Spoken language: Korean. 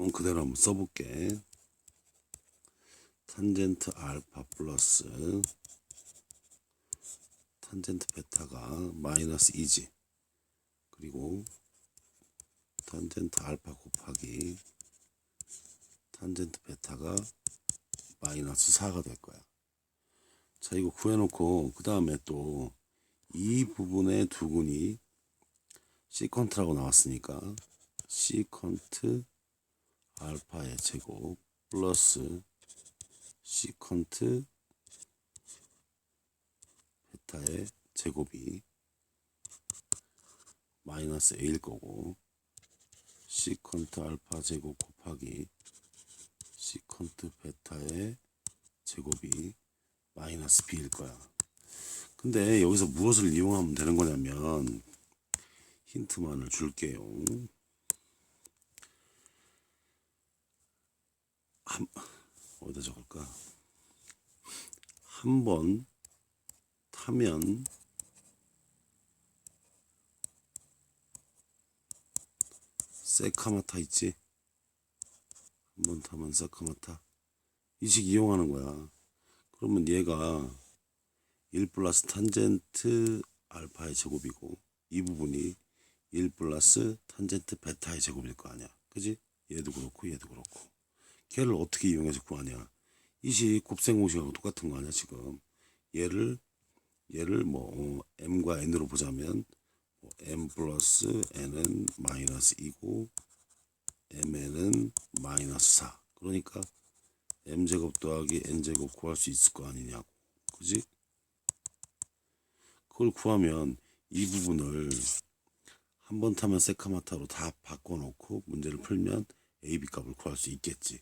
어, 그대로 한번 써볼게. 탄젠트 알파 플러스 탄젠트 베타가 마이너스 2지. 그리고 탄젠트 알파 곱하기 탄젠트 베타가 마이너스 4가 될 거야. 자, 이거 구해놓고, 그 다음에 또, 이 부분의 두근이 시컨트라고 나왔으니까, 시컨트 알파의 제곱 플러스 시컨트 베타의 제곱이 마이너스 A일 거고, 시컨트 알파 제곱 곱하기 시컨트 베타의 제곱이 마이너스 b일 거야. 근데 여기서 무엇을 이용하면 되는 거냐면 힌트만을 줄게요. 한 어디다 적을까? 한 번 타면 세카마타 있지? 한 번 타면 세카마타 이 식 이용하는 거야. 그러면 얘가 1 플러스 탄젠트 알파의 제곱이고 이 부분이 1 플러스 탄젠트 베타의 제곱일 거 아니야. 그지? 얘도 그렇고 얘도 그렇고. 걔를 어떻게 이용해서 구하냐. 이식 곱셈공식하고 똑같은 거 아니야 지금. 얘를 얘를 뭐 어, m과 n으로 보자면 뭐 m 플러스 n은 마이너스 2고 mn은 마이너스 4. 그러니까 m제곱 더하기 n제곱 구할 수 있을 거 아니냐고. 그지? 그걸 구하면 이 부분을 한 번 타면 세카마타로 다 바꿔놓고 문제를 풀면 AB 값을 구할 수 있겠지.